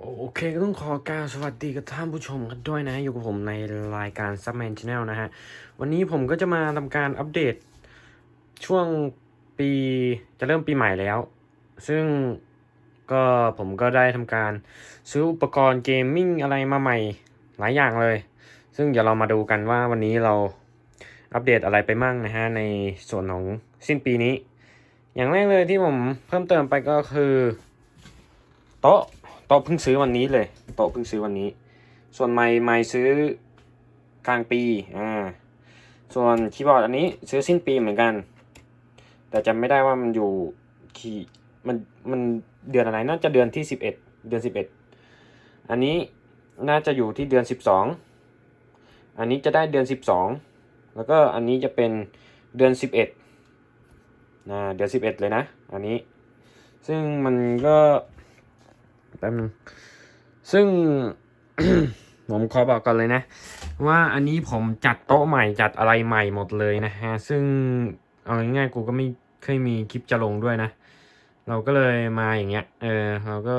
โอเคก็ต้องขอกาวสวัสดีกับท่านผู้ชมกันด้วยนะอยู่กับผมในรายการ Subman Channel นะฮะ วันนี้ผมก็จะมาทำการอัปเดต ช่วงปีจะเริ่มปีใหม่แล้ว ซึ่งก็ผมก็ได้ทำการซื้ออุปกรณ์เกมมิ่งอะไรมาใหม่หลายอย่างเลย ซึ่งเดี๋ยวเรามาดูกันว่าวันนี้เราอัปเดตอะไรไปมั่งนะฮะ ในส่วนของสิ้นปีนี้ อย่างแรกเลยที่ผมเพิ่มเติมไปก็คือ โต๊ะ โต๊ะเพิ่งซื้อวันนี้เลย โต๊ะเพิ่งซื้อวันนี้ ส่วนไม้ไม้ซื้อกลางปีอ่าส่วนคีย์บอร์ดอันนี้ซื้อสิ้นปีเหมือนกัน แต่จำไม่ได้ว่ามันอยู่คีมันมันเดือนอะไรน่าจะเดือนที่สิบเอ็ดเดือนสิบเอ็ดอันนี้น่าจะอยู่ที่เดือนสิบสองอันนี้จะได้เดือนสิบสองแล้วก็อันนี้จะเป็นเดือนสิบเอ็ดนะเดือนสิบเอ็ดเลยนะ อันนี้ ซึ่งมันก็ ป๊บนึงซึ่งผมขอบอกก่อนเลยนะ ว่าอันนี้ผมจัดโต๊ะใหม่จัดอะไรใหม่หมดเลยนะฮะ ซึ่งเอาง่ายๆกูก็ไม่เคยมีคลิปจะลงด้วยนะ เราก็เลยมาอย่างเงี้ย เออเราก็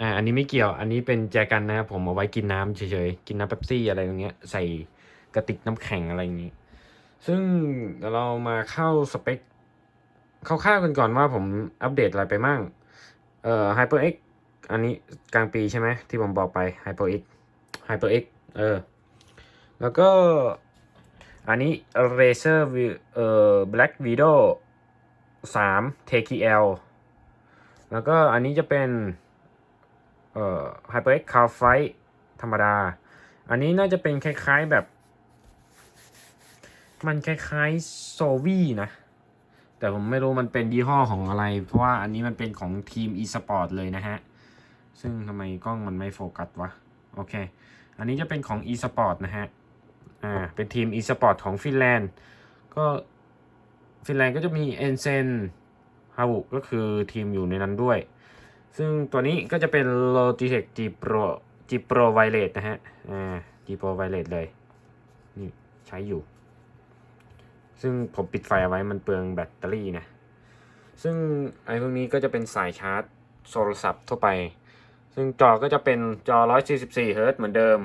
อ่าอันนี้ไม่เกี่ยว อันนี้เป็นแจกันนะครับผมเอาไว้กินน้ำเฉยๆ กินน้ำเป๊ปซี่อะไรอย่างเงี้ย ใส่กระติกน้ำแข็งอะไรอย่างงี้ ซึ่งเดี๋ยวเรามาเข้าสเปคคร่าวๆกันก่อนว่าผมอัปเดตอะไรไปมั่ง เอ่อ HyperX อันนี้กลางปีใช่ไหมที่ผมบอกไป HyperX HyperX เออ แล้วก็อันนี้ Razer v- เอ่อ Black Widow 3 TKL แล้วก็อันนี้จะเป็นเอ่อ HyperX Car Fight ธรรมดา อันนี้น่าจะเป็นคล้ายๆแบบ มันคล้ายๆโซวี่นะ แต่ผมไม่รู้มันเป็นยี่ห้อของอะไร เพราะว่าอันนี้มันเป็นของทีม e-sport เลยนะฮะ ซึ่งทำไมกล้องมันไม่โฟกัสวะ โอเค อันนี้จะเป็นของ e-sport นะฮะ อ่า เป็นทีม e-sport ของฟินแลนด์ ก็ฟินแลนด์ก็จะมีเอนเซนฮาวุก็คือทีมอยู่ในนั้นด้วย ซึ่งตัวนี้ก็จะเป็น Logitech G Pro G Pro Wireless นะฮะ อ่า G Pro Wireless เลย นี่ใช้อยู่ ซึ่งผมปิดไฟเอาไว้มันเปลืองแบตเตอรี่นะ ซึ่งไอ้พวกนี้ก็จะเป็นสายชาร์จโทรศัพท์ทั่วไป ซึ่งจอก็จะเป็นจอ 144เฮิรต์เหมือนเดิม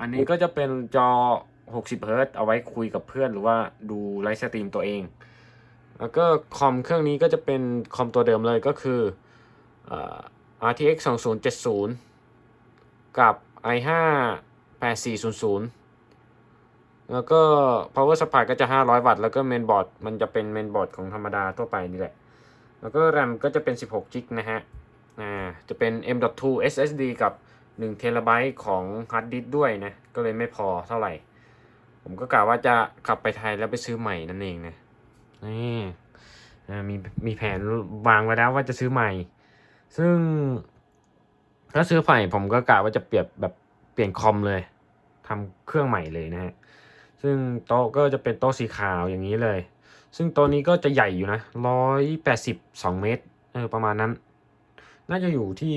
อันนี้ก็จะเป็นจอ 60เฮิรต์เอาไว้คุยกับเพื่อนหรือว่าดูไลฟ์สตรีมตัวเอง แล้วก็คอมเครื่องนี้ก็จะเป็นคอมตัวเดิมเลยก็คือ RTX 2070 กับ i5 8400 แล้วก็ power supply ก็จะ 500 วัตต์ แล้วก็ main board มันจะเป็น main board ของธรรมดาทั่วไปนี่แหละ แล้วก็ RAM ก็จะเป็น 16 g b นะฮะ จะเป็น M.2 SSD กับ1 t b ของ hard disk ด้วยนะ ก็เลยไม่พอเท่าไหร่ ผมก็กะว่าจะกลับไปไทยแล้วไปซื้อใหม่นั่นเองนะนี่มีมีแผนวางไว้แล้วว่าจะซื้อใหม่ ซึ่ง ถ้าซื้อใหม่ผมก็กะว่าจะเปลี่ยนแบบเปลี่ยนคอมเลยทำเครื่องใหม่เลยนะฮะ ซึ่งโต๊ะก็จะเป็นโต๊ะสีขาวอย่างนี้เลย ซึ่งโต๊ะนี้ก็จะใหญ่อยู่นะร้อยแปดสิบสองเมตรเออประมาณนั้น น่าจะอยู่ที่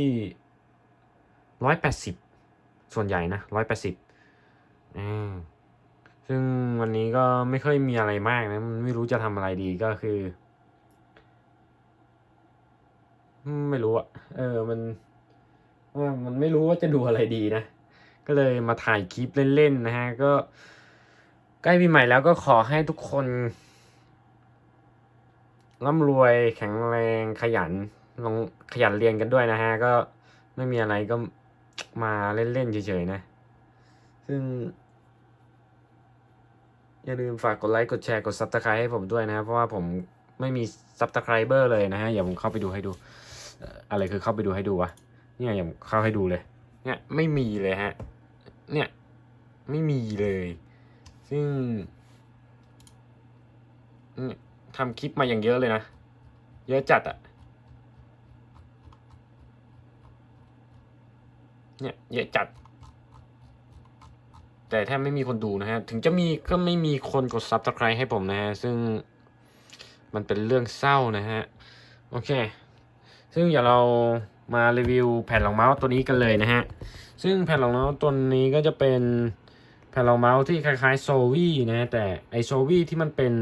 ร้อยแปดสิบส่วนใหญ่นะร้อยแปดสิบซึ่งวันนี้ก็ไม่ค่อยมีอะไรมากนะมันไม่รู้จะทำอะไรดีก็คือ ไม่รู้อะเออมันมันไม่รู้ว่าจะดูอะไรดีนะ ก็เลยมาถ่ายคลิปเล่นๆนะฮะ ก็ใกล้ปีใหม่แล้วก็ขอให้ทุกคนร่ำรวยแข็งแรงขยัน ลองขยันเรียนกันด้วยนะฮะ ก็ไม่มีอะไรก็มาเล่นๆเฉยๆนะ ซึ่ง อย่าลืมฝากกดไลค์ กดแชร์ กด subscribe ให้ผมด้วยนะ เพราะว่าผมไม่มี subscriber เลยนะฮะ อย่าผมเข้าไปดูให้ดู อะไรคือเข้าไปดูให้ดูวะ เนี่ยอย่าผมเข้าให้ดูเลย เนี่ยไม่มีเลยฮะ เนี่ยไม่มีเลย ซึ่งทำคลิปมาอย่างเยอะเลยนะ เยอะจัดอะ เนี่ยเยอะจัด แต่แทบไม่มีคนดูนะฮะ ถึงจะมีก็ไม่มีคนกด subscribe ให้ผมนะฮะ ซึ่งมันเป็นเรื่องเศร้านะฮะ โอเค ซึ่งอย่าเรามารีวิวแผ่นรองเมาส์ตัวนี้กันเลยนะฮะ ซึ่งแผ่นรองเมาส์ตัวนี้ก็จะเป็นแผ่นรองเมาส์ที่คล้ายๆโซวี่นะแต่ไอโซวี่ที่มันเป็น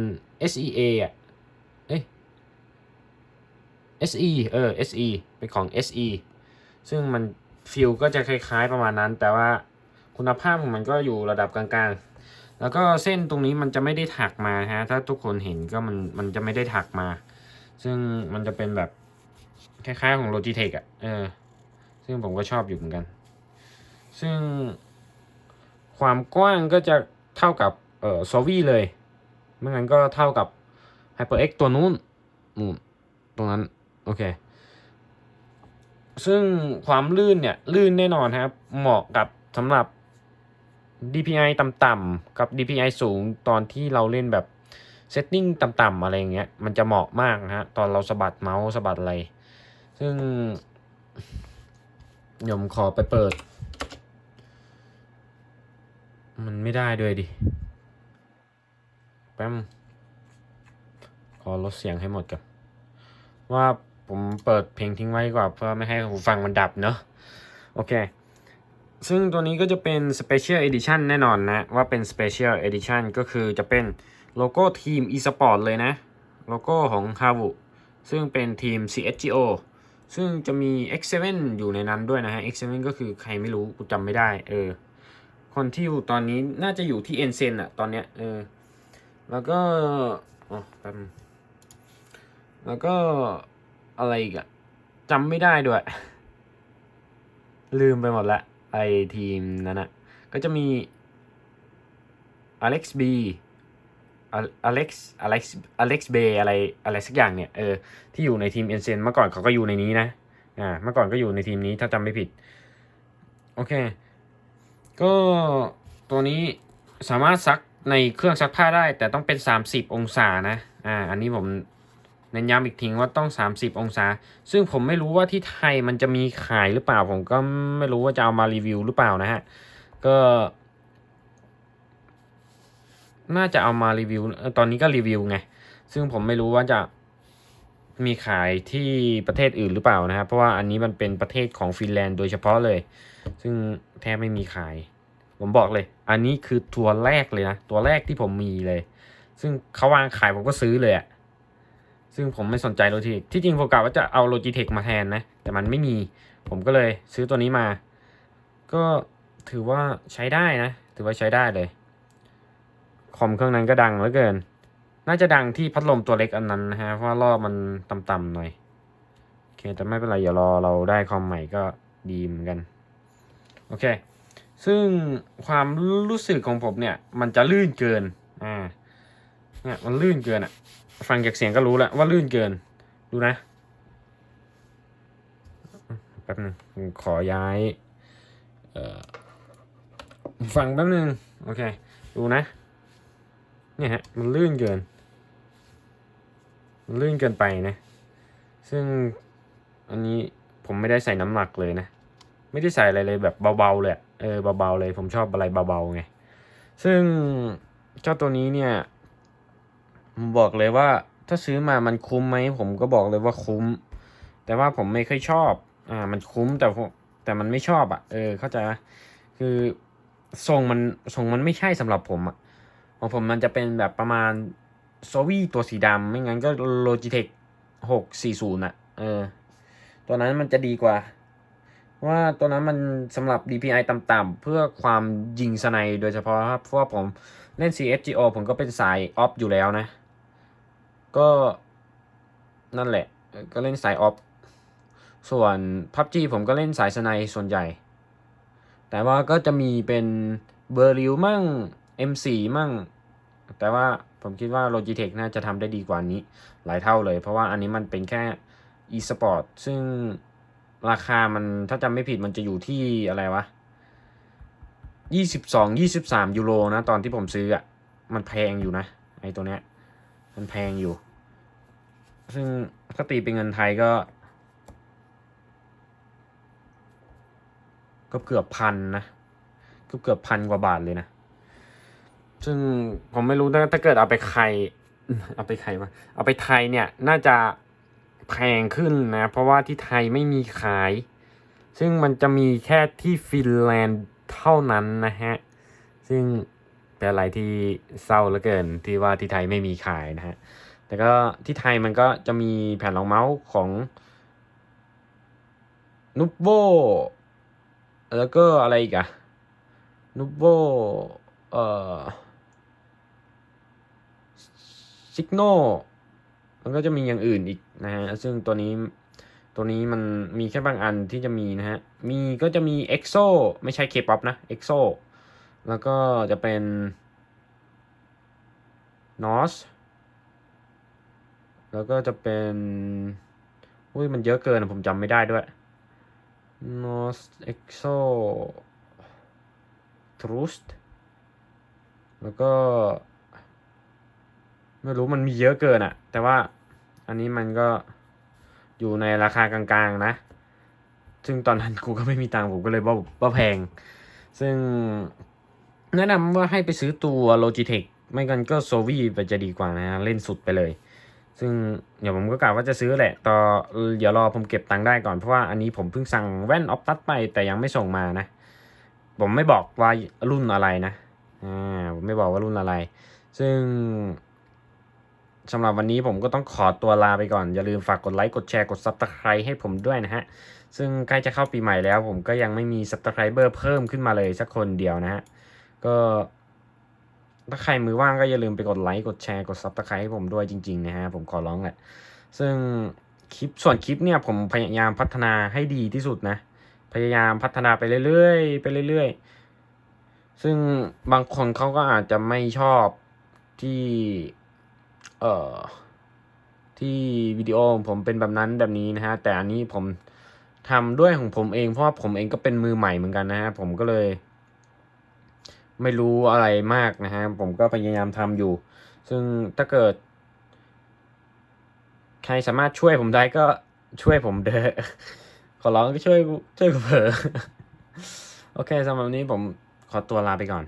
SEA อะ เอ๊ะ SE เออ SE เป็นของ SE ซึ่งมัน ฟิลก็จะคล้ายๆประมาณนั้น แต่ว่าคุณภาพของมันก็อยู่ระดับกลางๆ แล้วก็เส้นตรงนี้มันจะไม่ได้ถักมาฮะ ถ้าทุกคนเห็นก็มันมันจะไม่ได้ถักมา ซึ่งมันจะเป็นแบบคล้ายๆของ Logitech อะ่ะ เออ ซึ่งผมก็ชอบอยู่เหมือนกัน ซึ่งความกว้างก็จะเท่ากับเออ s o v i เลย ไม่งั้นก็เท่ากับ HyperX ตัวนู้นนู่นตรงนั้น โอเค ซึ่งความลื่นเนี่ยลื่นแน่นอนครับ เหมาะกับสำหรับ DPI ต่ำๆกับ DPI สูงตอนที่เราเล่นแบบเซตติ้งต่ำๆอะไรอย่างเงี้ยมันจะเหมาะมากนะฮะตอนเราสะบัดเมาส์สะบัดอะไร ซึ่งยวผมขอไปเปิด มันไม่ได้ด้วยดิ แป๊มขอลดเสียงให้หมดก่อนว่า ผมเปิดเพลงทิ้งไว้กว่าเพื่อไม่ให้หูฟังมันดับเนอะโอเค ซึ่งตัวนี้ก็จะเป็น Special Edition แน่นอนนะ ว่าเป็น Special Edition ก็คือจะเป็นโลโก้ทีม eSport เลยนะ โลโก้ของ h a v u ซึ่งเป็นทีม CSGO ซึ่งจะมี X7 อยู่ในนั้นด้วยนะฮะ X7 ก็คือใครไม่รู้กูจำไม่ได้ เออ คนที่อยู่ตอนนี้น่าจะอยู่ที่ e n s e n อะตอนเนี้ยเออ แล้วก็อ๋อแป๊บแล้วก็ อะไรอีกอะจำไม่ได้ด้วย ลืมไปหมดละไอทีมนั้นอะก็จะมี Alex B Alex Alex Alex Bay อะไรอะไรสักอย่างเนี่ยเออที่อยู่ในทีมเอ็นเซนเมื่อก่อนเขาก็อยู่ในนี้นะอ่าเมื่อก่อนก็อยู่ในทีมนี้ถ้าจำไม่ผิด โอเค ก็ตัวนี้สามารถซักในเครื่องซักผ้าได้ แต่ต้องเป็น 30 องศานะอ่าอันนี้ผม เน้นย้ำอีกทีว่าต้อง 30 องศา ซึ่งผมไม่รู้ว่าที่ไทยมันจะมีขายหรือเปล่า ผมก็ไม่รู้ว่าจะเอามารีวิวหรือเปล่านะฮะ ก็ น่าจะเอามารีวิว ตอนนี้ก็รีวิวไง ซึ่งผมไม่รู้ว่าจะมีขายที่ประเทศอื่นหรือเปล่านะครับ เพราะว่าอันนี้มันเป็นประเทศของฟินแลนด์โดยเฉพาะเลย ซึ่งแทบไม่มีขาย ผมบอกเลย อันนี้คือตัวแรกเลยนะ ตัวแรกที่ผมมีเลย ซึ่งเขาวางขายผมก็ซื้อเลยอะ ซึ่งผมไม่สนใจโลจิเทคที่จริงผมกะว่าจะเอาโลจิเทคมาแทนนะ แต่มันไม่มี ผมก็เลยซื้อตัวนี้มา ก็ถือว่าใช้ได้นะ ถือว่าใช้ได้เลย คอมเครื่องนั้นก็ดังเหลือเกิน น่าจะดังที่พัดลมตัวเล็กอันนั้นนะฮะ เพราะว่ารอบมันต่ำๆหน่อย โอเค แต่ไม่เป็นไรอย่ารอเราได้คอมใหม่ก็ดีเหมือนกัน โอเค ซึ่งความรู้สึกของผมเนี่ย มันจะลื่นเกิน อ่า เนี่ยมันลื่นเกินอะ ฟังจากเสียงก็รู้แล้วว่าลื่นเกิน ดูนะแป๊บนึงขอย้ายฟังแป๊บนึงโอเค ดูนะ เนี่ยฮะ มันลื่นเกิน มันลื่นเกินไปนะ ซึ่งอันนี้ผมไม่ได้ใส่น้ำหนักเลยนะ ไม่ได้ใส่อะไรเลยแบบเบาๆเลยเออเบาๆเลยผมชอบอะไรเบาๆไง ซึ่งเจ้าตัวนี้เนี่ย ผมบอกเลยว่าถ้าซื้อมามันคุ้มไหมผมก็บอกเลยว่าคุ้ม แต่ว่าผมไม่ค่อยชอบ อ่า มันคุ้มแต่แต่มันไม่ชอบอะ่ะ เออ เข้าใจคือทรงมันทรงมันไม่ใช่สำหรับผมอะ่ะของผมมันจะเป็นแบบประมาณโซวี่ตัวสีดำไม่งั้นก็ Logitech หกสี่ศูนย์อะ เออ ตัวนั้นมันจะดีกว่า ว่าตัวนั้นมันสำหรับ DPI ต่ำๆเพื่อความยิงสไนโดยเฉพาะครับ เพราะว่าผมเล่น CSGO ผมก็เป็นสายออฟอยู่แล้วนะ ก็นั่นแหละ ก็เล่นสายออฟ ส่วน PUBG ผมก็เล่นสายสไนส่วนใหญ่ แต่ว่าก็จะมีเป็นเบอร์ริวมั่ง M4 มั่ง แต่ว่าผมคิดว่า Logitech น่าจะทำได้ดีกว่านี้ หลายเท่าเลย เพราะว่าอันนี้มันเป็นแค่ e-sport ซึ่งราคามันถ้าจำไม่ผิดมันจะอยู่ที่อะไรวะยี่สิบสองยี่สิบสามยูโรนะ ตอนที่ผมซื้ออะ มันแพงอยู่นะ ไอตัวเนี้ย มันแพงอยู่ ซึ่งถ้าตีเป็นเงินไทยก็ ก็เกือบพันนะกือบเกือบพันกว่าบาทเลยนะ ซึ่งผมไม่รู้ถ้าถ้าเกิดเอาไปใครเอาไปใครวะเอาไปไทยเนี่ย น่าจะแพงขึ้นนะ เพราะว่าที่ไทยไม่มีขาย ซึ่งมันจะมีแค่ที่ฟินแลนด์เท่านั้นนะฮะ ซึ่ง เป็นอะไรที่เศร้าเหลือเกินที่ว่าที่ไทยไม่มีขายนะฮะแต่ก็ที่ไทยมันก็จะมีแผ่นรองเมาส์ของนุบโบแล้วก็อะไรอีกอะนูโวเอ่อซิกโนมันก็จะมีอย่างอื่นอีกนะฮะ ซึ่งตัวนี้ตัวนี้มันมีแค่บางอันที่จะมีนะฮะ มีก็จะมี EXO ไม่ใช่ K-POP นะ EXO แล้วก็จะเป็น NOS แล้วก็จะเป็น อุ้ยมันเยอะเกินอะผมจำไม่ได้ด้วย NOS EXO Trust แล้วก็ ไม่รู้มันมีเยอะเกินอะแต่ว่าอันนี้มันก็อยู่ในราคากลางๆนะ ซึ่งตอนนั้นกูก็ไม่มีตังค์ผมก็เลยว่าว่าแพง ซึ่ง แนะนำว่าให้ไปซื้อตัว Logitech ไม่กันก็ s o v i ไปจะดีกว่านะเล่นสุดไปเลย ซึ่งเดี๋ยวผมก็กะว่าจะซื้อแหละต่อเดี๋ยวรอผมเก็บตังค์ได้ก่อน เพราะว่าอันนี้ผมเพิ่งสั่งแว่นออฟตัดไปแต่ยังไม่ส่งมานะ ผมไม่บอกว่ารุ่นอะไรนะอ่าผมไม่บอกว่ารุ่นอะไร ซึ่งสำหรับวันนี้ผมก็ต้องขอตัวลาไปก่อน อย่าลืมฝากกดไลค์ กดแชร์ กด Subscribe ให้ผมด้วยนะฮะ ซึ่งใกล้จะเข้าปีใหม่แล้ว ผมก็ยังไม่มี Subscriber เพิ่มขึ้นมาเลยสักคนเดียวนะฮะ ก็ถ้าใครมือว่างก็อย่าลืมไปกดไลค์กดแชร์กด Subscribe ให้ผมด้วยจริงๆนะฮะผมขอร้องแหละซึ่งคลิปส่วนคลิปเนี่ยผมพยายามพัฒนาให้ดีที่สุดนะ พยายามพัฒนาไปเรื่อยๆไปเรื่อยๆ ซึ่งบางคนเขาก็อาจจะไม่ชอบที่เอ่อที่วิดีโอผมเป็นแบบนั้นแบบนี้นะฮะแต่อันนี้ผมทำด้วยของผมเองเพราะว่าผมเองก็เป็นมือใหม่เหมือนกันนะฮะผมก็เลย ไม่รู้อะไรมากนะฮะ ผมก็พยายามทำอยู่ ซึ่งถ้าเกิด ใครสามารถช่วยผมได้ก็ช่วยผมเด้อขอร้องก็ช่วยช่วยกูเผอโอเคสำหรับวันนี้ผมขอตัวลาไปก่อน